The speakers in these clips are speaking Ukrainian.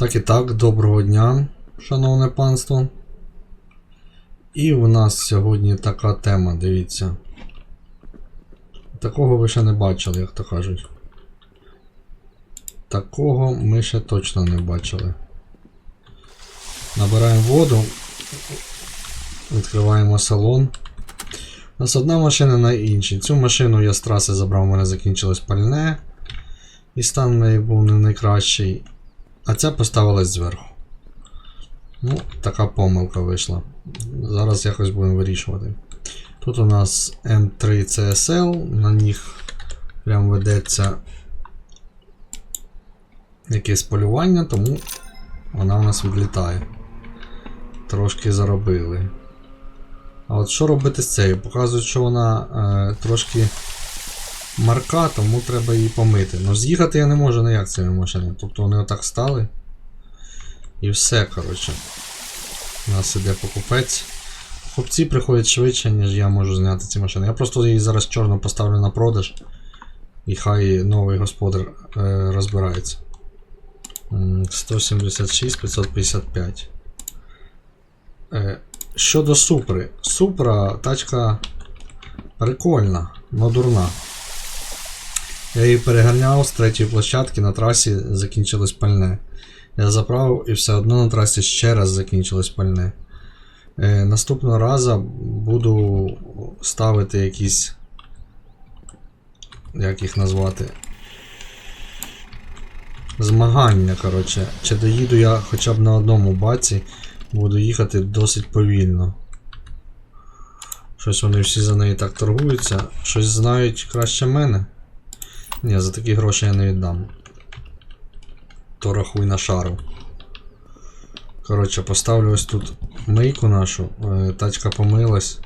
Так і так, доброго дня, шановне панство. І в нас сьогодні така тема, дивіться. Такого ви ще не бачили, як то кажуть. Такого ми ще точно не бачили. Набираємо воду, відкриваємо салон. У нас одна машина на іншій. Цю машину я з траси забрав, у мене закінчилось пальне. І стан в неї був не найкращий. А ця поставилась зверху. Ну, така помилка вийшла. Зараз якось будемо вирішувати. Тут у нас М3 CSL, на них прям ведеться якесь полювання, тому вона у нас відлітає. Трошки заробили. А от що робити з цією? Показують, що вона е, трошки марка, тому треба її помити. Ну з'їхати я не можу ніяк цією машиною. Тобто вони отак стали. І все, коротше. У нас іде покупець. Покупці приходять швидше, ніж я можу зняти ці машини. Я просто її зараз чорно поставлю на продаж. І хай новий господар е, розбирається. 176 555. Е, щодо Супри. Супра тачка прикольна, но дурна. Я її переганяв з третьої площадки на трасі закінчилось пальне. Я заправив і все одно на трасі ще раз закінчилось пальне. Е, наступного разу буду ставити якісь. Як їх назвати? Змагання, коротше. Чи доїду я хоча б на одному баці, буду їхати досить повільно. Щось вони всі за неї так торгуються. Щось знають краще мене. Ні, за такі гроші я не віддам. То рахуй на шару. Коротше, поставлю ось тут мийку нашу. Е, Тачка помилась.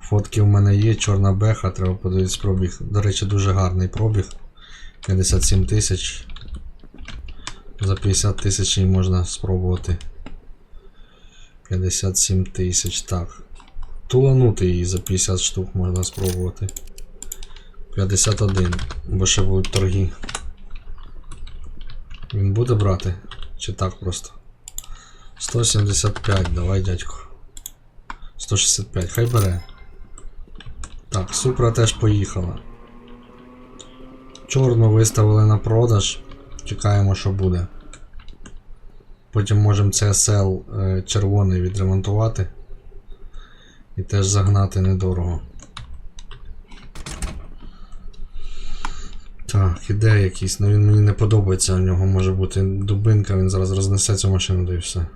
Фотки в мене є, чорна беха, треба подивитись пробіг. До речі, дуже гарний пробіг. 57 тисяч. За 50 тисяч її можна спробувати. 57 тисяч, так. Туланути її за 50 штук можна спробувати. 51, бо ще будуть торги. Він буде брати? Чи так просто? 175, давай, дядько. 165, хай бере. Так, Супра теж поїхала. Чорну виставили на продаж. Чекаємо, що буде. Потім можемо CSL е, червоний відремонтувати. І теж загнати недорого. Так, іде якийсь, але він мені не подобається, у нього може бути дубинка, він зараз рознесе цю машину, да і все.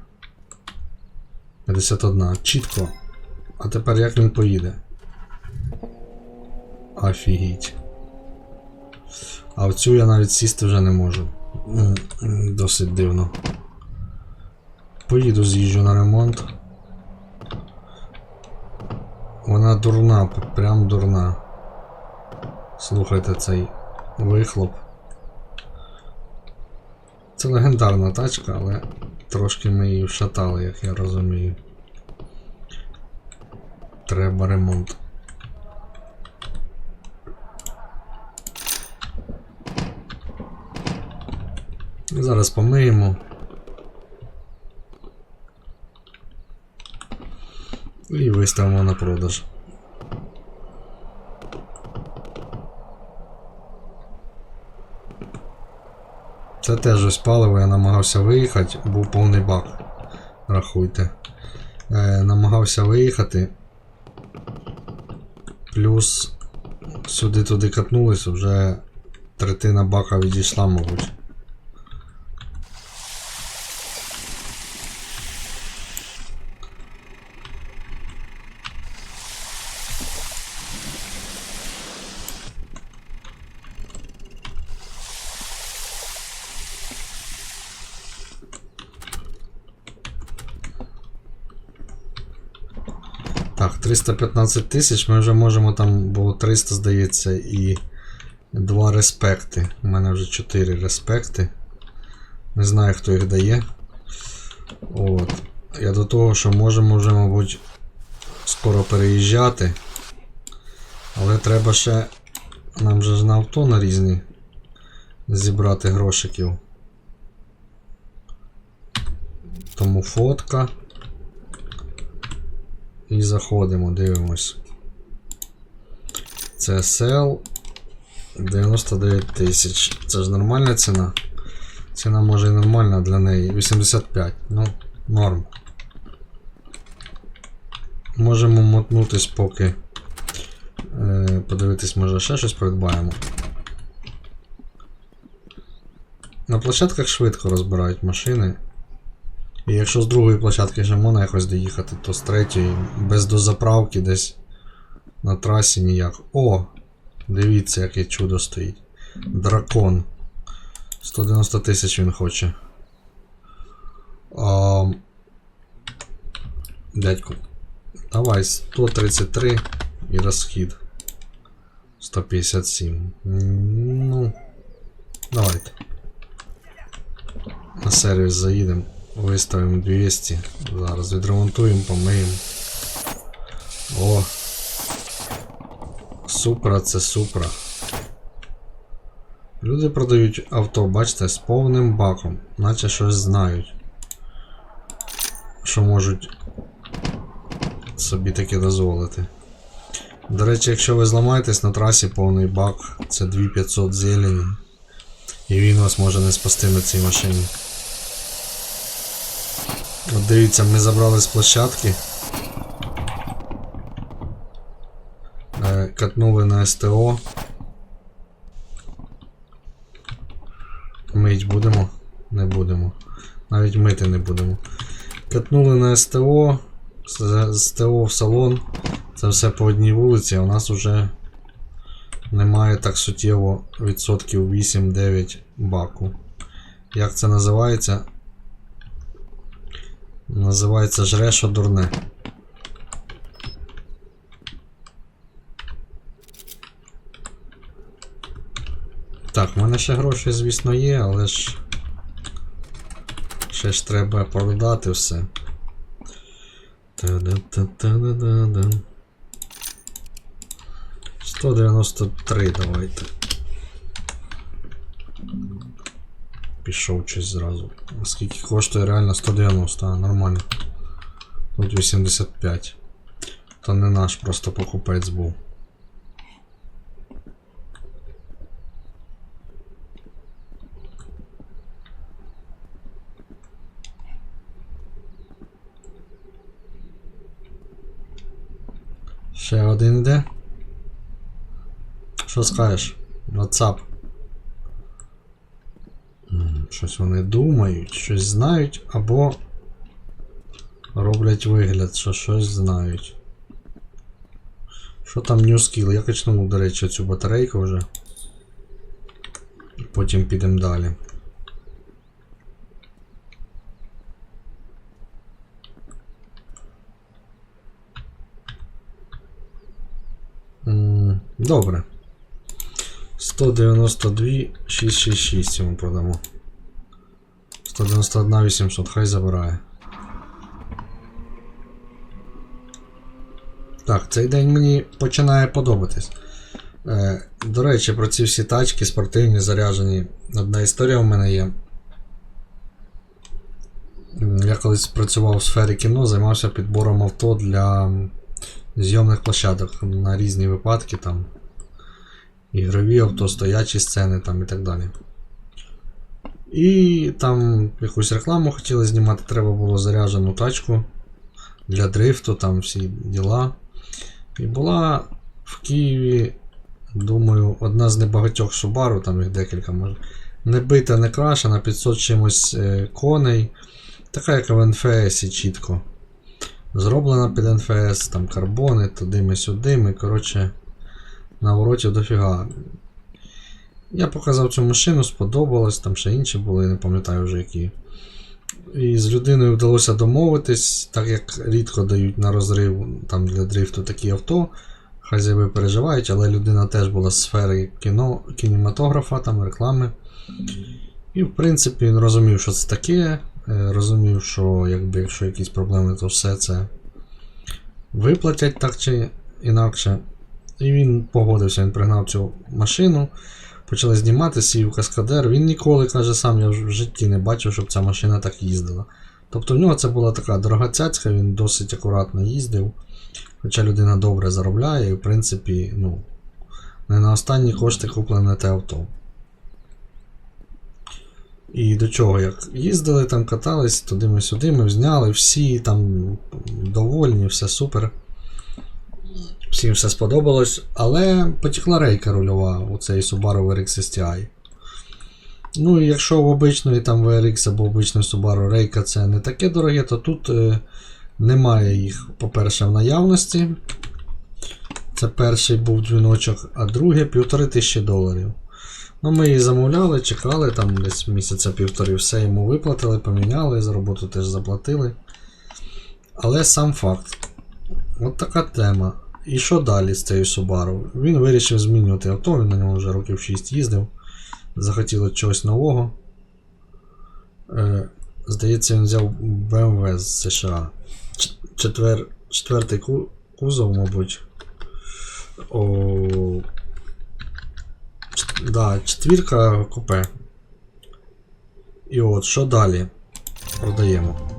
51. Чітко. А тепер як він поїде? Офігіть. А в цю я навіть сісти вже не можу. Досить дивно. Поїду з'їжджу на ремонт. Вона дурна, прям дурна. Слухайте цей вихлоп. Це легендарна тачка, але трошки ми її вшатали, як я розумію. Треба ремонт. Зараз помиємо. І виставимо на продаж. Це теж ось паливо, я намагався виїхати, був повний бак. Рахуйте. Е, намагався виїхати. Плюс сюди туди катнулись, вже третина бака відійшла, мабуть. Так, 315 тисяч, ми вже можемо там, було 300, здається, і 2 респекти. У мене вже 4 респекти. Не знаю, хто їх дає. От. Я до того, що можемо вже, мабуть, скоро переїжджати. Але треба ще. Нам же ж на авто на різні зібрати грошиків. Тому фотка. І заходимо, дивимось. CSL 99 тисяч. Це ж нормальна ціна. Ціна може і нормальна для неї. 85. Ну, норм. Можемо мотнутись поки. Е, подивитись, може ще щось придбаємо. На площадках швидко розбирають машини. І якщо з другої площадки ще можна якось доїхати, то з третьої без дозаправки десь на трасі ніяк. О! Дивіться, яке чудо стоїть. Дракон. 190 тисяч він хоче. А, дядьку. Давай 133 і розхід. 157. Ну. Давайте. На сервіс заїдемо. Виставимо 200. Зараз відремонтуємо, помиємо. О! Супра це супра. Люди продають авто, бачите, з повним баком, наче щось знають. Що можуть собі таке дозволити. До речі, якщо ви зламаєтесь на трасі повний бак, це 2500 зелені. І він вас може не спасти на цій машині. От дивіться, ми забрали з площадки. Е, Катнули на СТО. Мить будемо? Не будемо. Навіть мити не будемо. Катнули на СТО. СТО в салон. Це все по одній вулиці, а у нас вже немає так суттєво відсотків 8-9 баку. Як це називається? Називається жре, що дурне. Так, в мене ще гроші, звісно, є, але ж. Ще ж треба продати все. Та-да-та-та-да-да-да. 193 давайте. Пішов щось зразу. Скільки коштує реально 190, а нормально. Тут 85. То не наш просто покупець був. Ще один іде. Що скажеш? WhatsApp. Щось вони думають, щось знають, або роблять вигляд, що щось знають. Що там New Skill? Я качнув, до речі, цю батарейку вже. Потім підемо далі. Добре. 192 666 йому продамо. 191 800, хай забирає. Так, цей день мені починає подобатись. Е, до речі, про ці всі тачки спортивні, заряджені. Одна історія у мене є. Я колись працював у сфері кіно, займався підбором авто для зйомних площадок на різні випадки, там ігрові авто, стоячі сцени там і так далі. І там якусь рекламу хотіли знімати, треба було заряджену тачку для дрифту, там всі діла. І була в Києві, думаю, одна з небагатьох Subaru, там їх декілька може. Не бита, не крашена, 500 чимось е, коней. Така, як в НФС чітко. Зроблена під НФС, там карбони, туди сюди ми, коротше, наворотів дофіга. Я показав цю машину, сподобалось, там ще інші були, не пам'ятаю вже які. І з людиною вдалося домовитись, так як рідко дають на розрив там для дрифту такі авто. Хазяєви переживають, але людина теж була з сфери кіно, кінематографа, там реклами. І в принципі він розумів, що це таке. е, Розумів, що якби, якщо якісь проблеми, то все це виплатять так чи інакше. І він погодився, він пригнав цю машину, почали знімати, сів каскадер. Він ніколи, каже, сам я в житті не бачив, щоб ця машина так їздила. Тобто в нього це була така дорога цяцька, він досить акуратно їздив. Хоча людина добре заробляє, і в принципі, ну, не на останні кошти куплене те авто. І до чого, як їздили там, катались, туди ми сюди, ми зняли, всі там довольні, все супер. Всім все сподобалось, але потекла рейка рульова у цей Subaru VRX STI. Ну і якщо в обичної там VRX або обичної Subaru рейка це не таке дороге, то тут е, немає їх, по-перше, в наявності. Це перший був дзвіночок, а другий півтори тисячі доларів. Ну, ми її замовляли, чекали, там десь місяця півтори все йому виплатили, поміняли, за роботу теж заплатили. Але сам факт. От така тема. І що далі з цією Subaru? Він вирішив змінювати авто, він на ньому вже років 6 їздив. Захотіло чогось нового. Е, здається, він взяв BMW з США. Четвер, четвертий ку- кузов, мабуть. О, Да, четвірка купе. І от, що далі? Продаємо.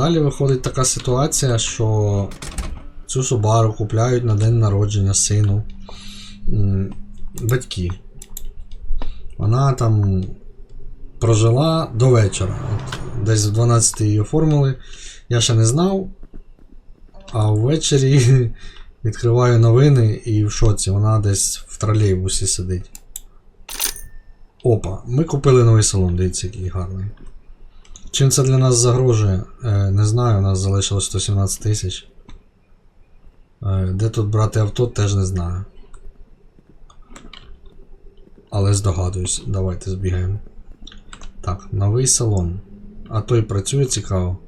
Далі виходить така ситуація, що цю Subaru купляють на день народження сину батьки. Вона там прожила до вечора. От, десь в 12 її оформили. Я ще не знав. А ввечері Відкриваю новини і в шоці, вона десь в тролейбусі сидить. Опа, ми купили новий салон, дивіться, який гарний. Чим це для нас загрожує? Е, не знаю, у нас залишилось 117 тисяч. Е, де тут брати авто, теж не знаю. Але здогадуюсь, давайте збігаємо. Так, новий салон. А той працює цікаво.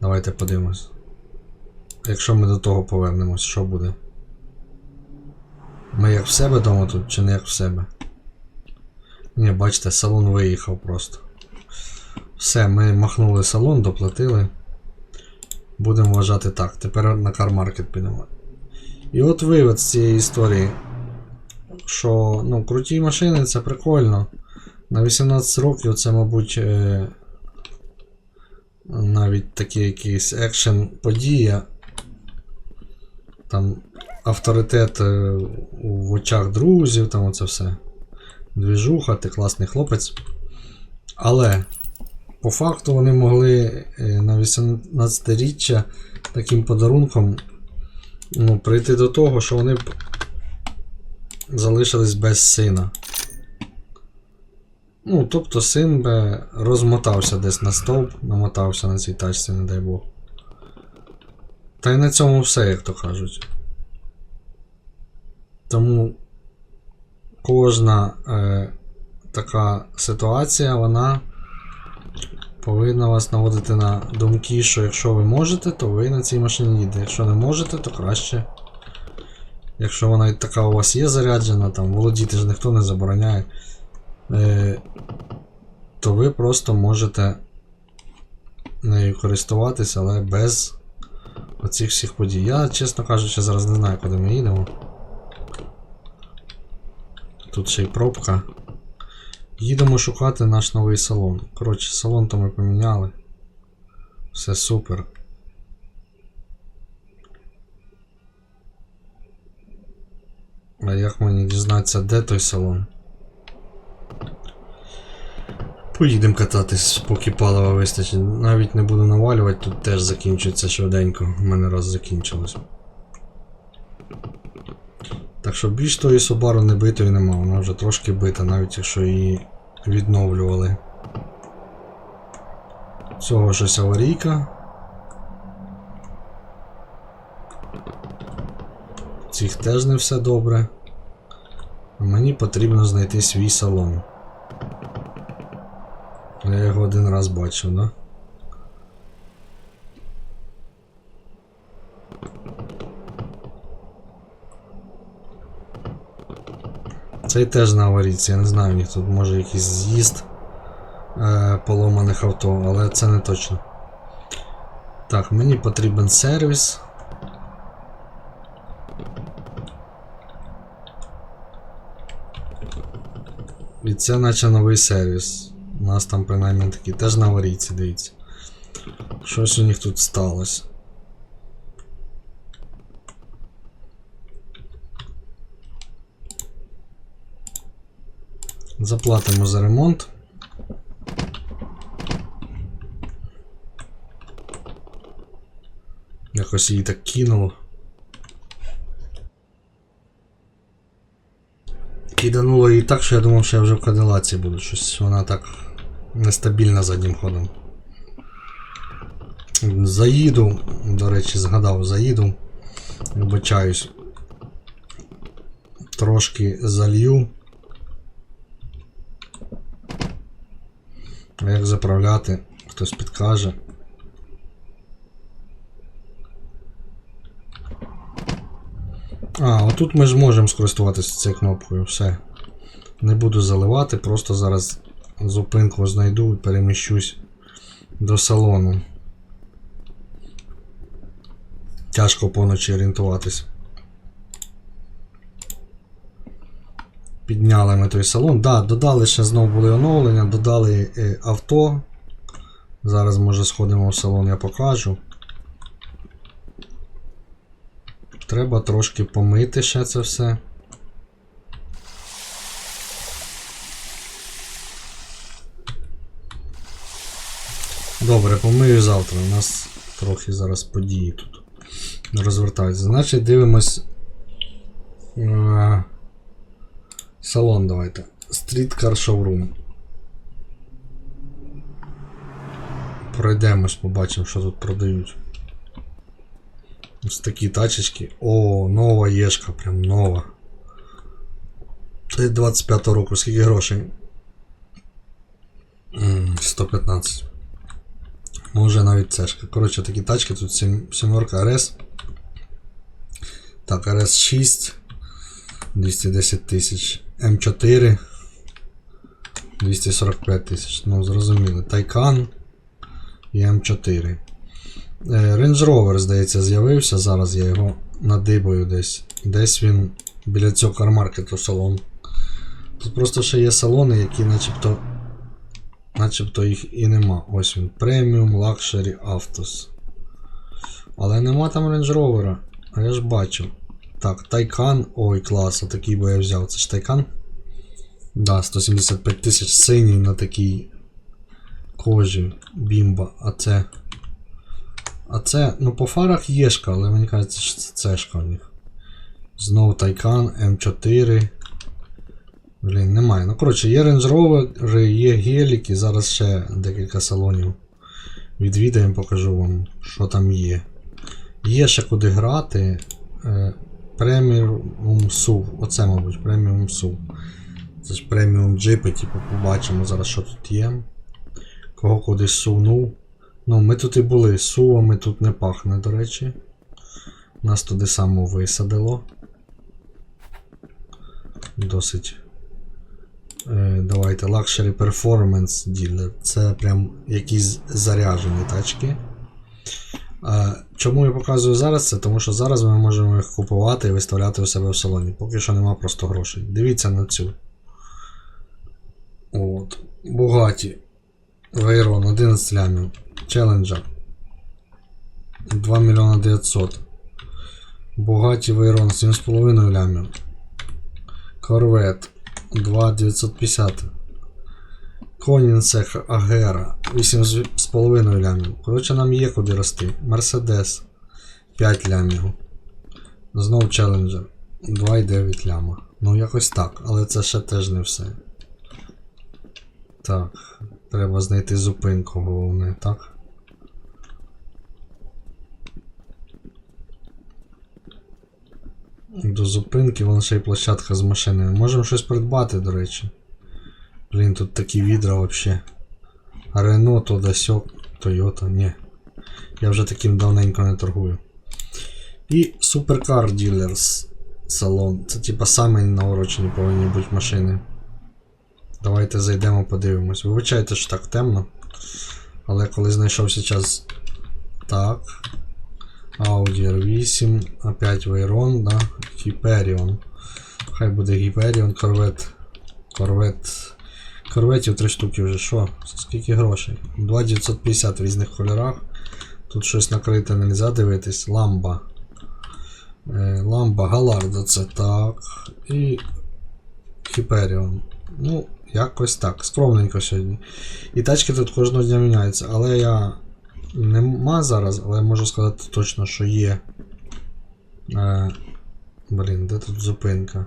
Давайте подивимось. Якщо ми до того повернемось, що буде? Ми як в себе вдома тут, чи не як в себе? Ні, бачите, салон виїхав просто. Все, ми махнули салон, доплатили. Будемо вважати так. Тепер на кармаркет підемо. І от вивод з цієї історії. Що, ну, круті машини це прикольно. На 18 років це, мабуть, е, навіть такий якийсь екшен подія там авторитет е, в очах друзів, там оце все. Двіжуха, ти класний хлопець. Але по факту вони могли е, на 18-річчя таким подарунком ну, прийти до того, що вони б залишились без сина. Ну, тобто син би розмотався десь на стовп, намотався на цій тачці, не дай Бог. Та й на цьому все, як то кажуть. Тому кожна е, така ситуація, вона повинна вас наводити на думки, що якщо ви можете, то ви на цій машині їдете. Якщо не можете, то краще. Якщо вона така у вас є заряджена, там володіти ж ніхто не забороняє, е, то ви просто можете нею користуватися, але без оцих всіх подій. Я, чесно кажучи, зараз не знаю, куди ми їдемо. Тут ще й пробка. Їдемо шукати наш новий салон. Коротше, салон то ми поміняли. Все супер. А як мені дізнатися, де той салон? Поїдемо кататись, поки палива вистачить. Навіть не буду навалювати, тут теж закінчується швиденько. У мене раз закінчилось. Так що більш тої Subaru не битої нема, вона вже трошки бита, навіть якщо її відновлювали. Цього щось аварійка. Цих теж не все добре. Мені потрібно знайти свій салон. Я його один раз бачив, да? Цей теж на аварійці, я не знаю, у них тут може якийсь з'їзд е, поломаних авто, але це не точно. Так, мені потрібен сервіс. І це наче новий сервіс. У нас там принаймні такі теж на аварійці, дивіться. Щось у них тут сталося. Заплатимо за ремонт. Якось її так кинуло. Кидануло її так, що я думав, що я вже в кадилаці буду. Щось вона так нестабільна заднім ходом. Заїду, до речі, згадав, заїду. Вибачаюсь. Трошки залью. Як заправляти, хтось підкаже. А, отут ми ж можемо скористуватися цією кнопкою, все. Не буду заливати, просто зараз зупинку знайду і переміщусь до салону. Тяжко поночі орієнтуватись. Підняли ми той салон. Да, додали ще знову були оновлення, додали е, авто. Зараз може сходимо в салон, я покажу. Треба трошки помити ще це все. Добре, помию завтра. У нас трохи зараз події тут розвертаються. Значить, дивимось. Салон давайте. Street Car Showroom. Пройдемось, побачимо, що тут продають. Ось такі тачечки. О, нова єшка, прям нова. Це 25 року, скільки грошей? 115. Може навіть цешка. Коротше, такі тачки, тут сім- сімерка RS. Так, RS 6. 210 тисяч. М4. 245 тисяч. Ну, зрозуміло. Тайкан і М4. Е, Range Rover, здається, з'явився. Зараз я його надибаю десь. Десь він біля цього кармаркету салон. Тут просто ще є салони, які начебто. Начебто їх і нема. Ось він. Premium Luxury Autos. Але нема там Range Rover. А я ж бачив. Так, Тайкан. Ой, клас, такий би я взяв. Це ж Тайкан? Да, 175 тисяч синій на такій кожі. Бімба. А це. А це, ну по фарах єшка, але мені кажеться, що це цешка в них. Знову Тайкан, М4. Блін, немає. Ну, коротше, є Range Rover, є геліки, зараз ще декілька салонів. Відвідаємо, покажу вам, що там є. Є ще куди грати. Premium SUV. Оце, мабуть, Premium SUV. Це ж преміум джипи, типу, побачимо зараз, що тут є. Кого кудись сунув. Ну, ми тут і були, сувами тут не пахне, до речі. Нас туди само висадило. Досить. Е, давайте Luxury Performance Dealer. Це прям якісь заряжені тачки. Чому я показую зараз це? Тому що зараз ми можемо їх купувати і виставляти у себе в салоні. Поки що нема просто грошей. Дивіться на цю. От. Бугаті. Вейрон 11 лямів. Челленджер. 2 мільйона 900. Бугаті Вейрон 7,5 лямів. Корвет 2,950. Конінсех Агера 8,5 лямів. Коротше, нам є куди рости. Мерседес 5 лямів. Знов Челленджер 2,9 ляма. Ну, якось так, але це ще теж не все. Так, треба знайти зупинку головне, так? До зупинки вон ще й площадка з машинами. Можемо щось придбати, до речі. Блін, тут такі відра вообще. Рено, то да сьо, Toyota, ні. Я вже таким давненько не торгую. І Supercar Dealers салон. Це типа самі наворочені повинні бути машини. Давайте зайдемо, подивимось. Вибачайте, що так темно. Але коли знайшовся час. Так. Audi R8, опять Veyron, да? Hyperion. Хай буде Hyperion, Corvette. Corvette Корветів 3 штуки вже. Що? Скільки грошей? 2950 в різних кольорах. Тут щось накрите нельзя дивитись. Ламба. Е, ламба Галарда це так. І Хіперіон. Ну, якось так. Скромненько сьогодні. І тачки тут кожного дня міняються. Але я нема зараз, але я можу сказати точно, що є. Е, блін, де тут зупинка?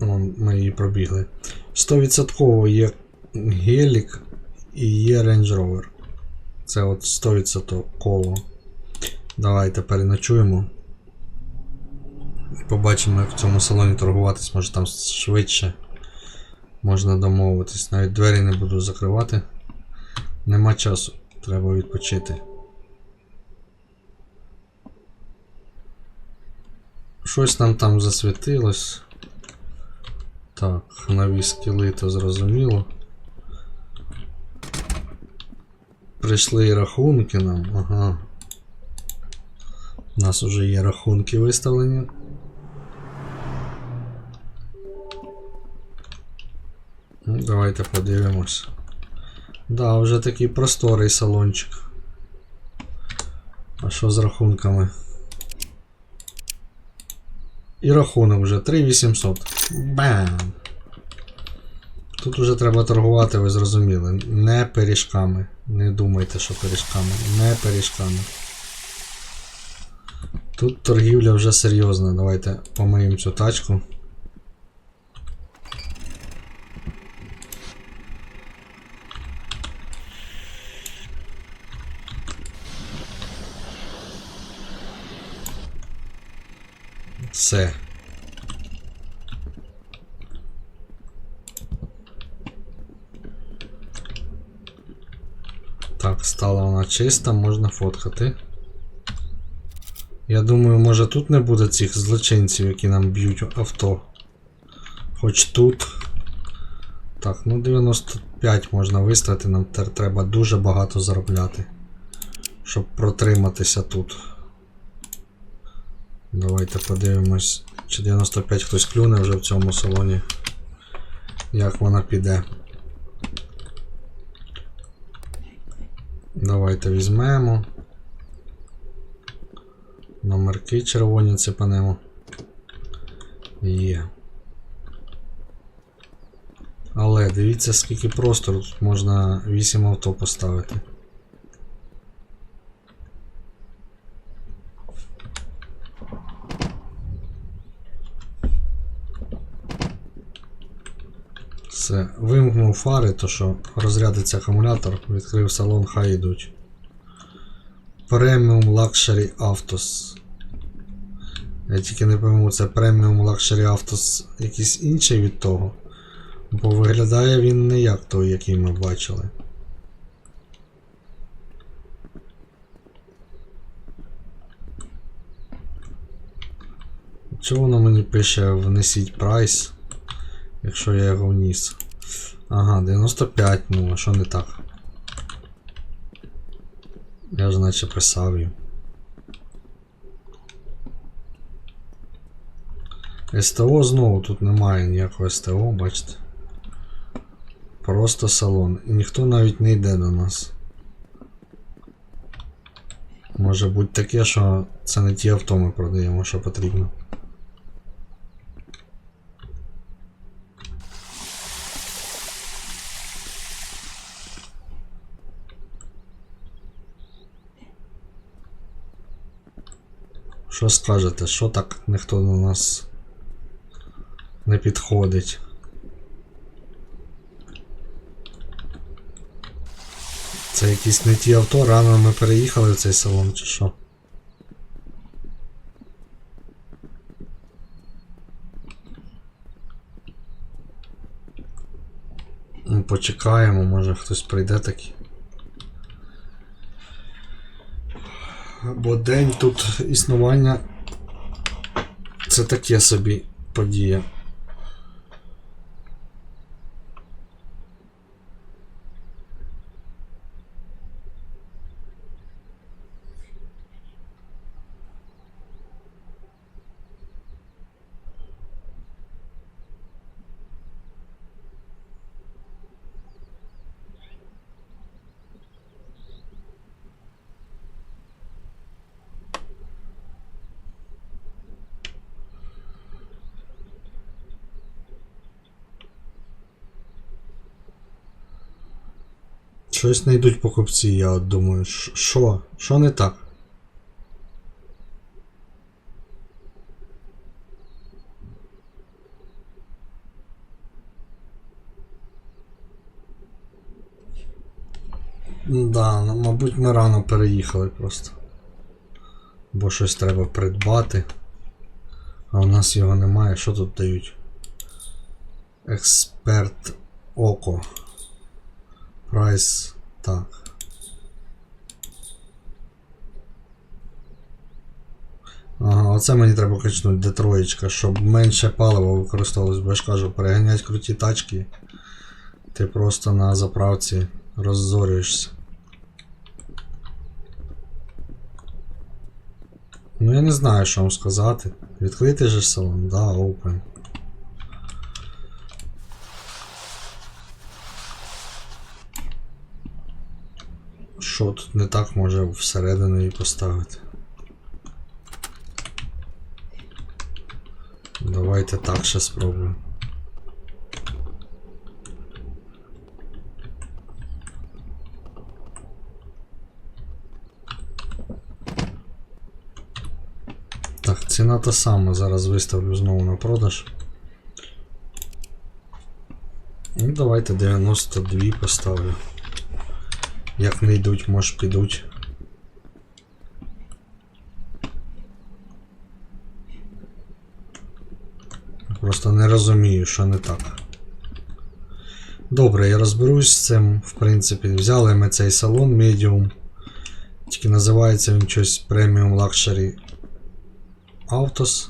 Вон, ми її пробігли. 100% є гелік і є Range Rover. Це от 100% коло. Давайте переночуємо. Побачимо, як в цьому салоні торгуватись, може там швидше можна домовитись. Навіть двері не буду закривати. Нема часу, треба відпочити. Щось нам там засвітилось. Так, нові скіли, то зрозуміло. Прийшли і рахунки нам, ага. У нас вже є рахунки виставлені. Ну, давайте подивимось. Да, вже такий просторий салончик. А що з рахунками? І рахунок вже 3800. Бам! Тут вже треба торгувати, ви зрозуміли. Не пиріжками. Не думайте, що пиріжками. Не пиріжками. Тут торгівля вже серйозна. Давайте помиємо цю тачку. Все. Так, стала вона чиста, можна фоткати. Я думаю, може тут не буде цих злочинців, які нам б'ють авто. Хоч тут. Так, ну 95 можна виставити, нам тепер треба дуже багато заробляти. Щоб протриматися тут. Давайте подивимось, чи 95 хтось клюне вже в цьому салоні. Як вона піде. Давайте візьмемо. Номерки червоні цепанемо. Є. Але дивіться, скільки простору тут можна 8 авто поставити. Все, вимкнув фари, то що розрядиться акумулятор, відкрив салон, хай йдуть. Premium Luxury Autos. Я тільки не пойму, це Premium Luxury Autos якийсь інший від того. Бо виглядає він не як той, який ми бачили. Чого воно мені пише внесіть прайс, якщо я його вніс? Ага, 95, ну а що не так? Я ж наче писав їм. СТО знову тут немає ніякого СТО, бачите. Просто салон. І ніхто навіть не йде до нас. Може бути таке, що це не ті авто ми продаємо, що потрібно. Що скажете, що так ніхто до нас не підходить? Це якісь не ті авто, рано ми переїхали в цей салон чи що? Ну, Почекаємо, може хтось прийде такий. Бо день тут існування це таке собі подія. Щось не йдуть покупці, я от думаю, що? Що не так? Да, ну, мабуть, ми рано переїхали просто. Бо щось треба придбати. А у нас його немає. Що тут дають? Експерт Око. Прайс. Так. Ага, оце мені треба качнути де троєчка, щоб менше палива використовувалось, бо я ж кажу, переганять круті тачки. Ти просто на заправці роззорюєшся. Ну я не знаю, що вам сказати. Відкритий же салон, да, open. Що тут не так може всередину її поставити? Давайте так ще спробуємо. Так, ціна та сама, зараз виставлю знову на продаж. Ну, давайте 92 поставлю. Як не йдуть, може підуть. Просто не розумію, що не так. Добре, я розберусь з цим, в принципі. Взяли ми цей салон Medium. Тільки називається він щось Premium Luxury Autos.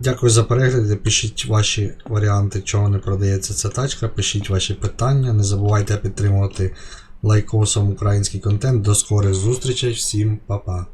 Дякую за перегляд. Пишіть ваші варіанти, чого не продається ця тачка. Пишіть ваші питання. Не забувайте підтримувати лайкосом український контент. До скорих зустрічей. Всім па-па.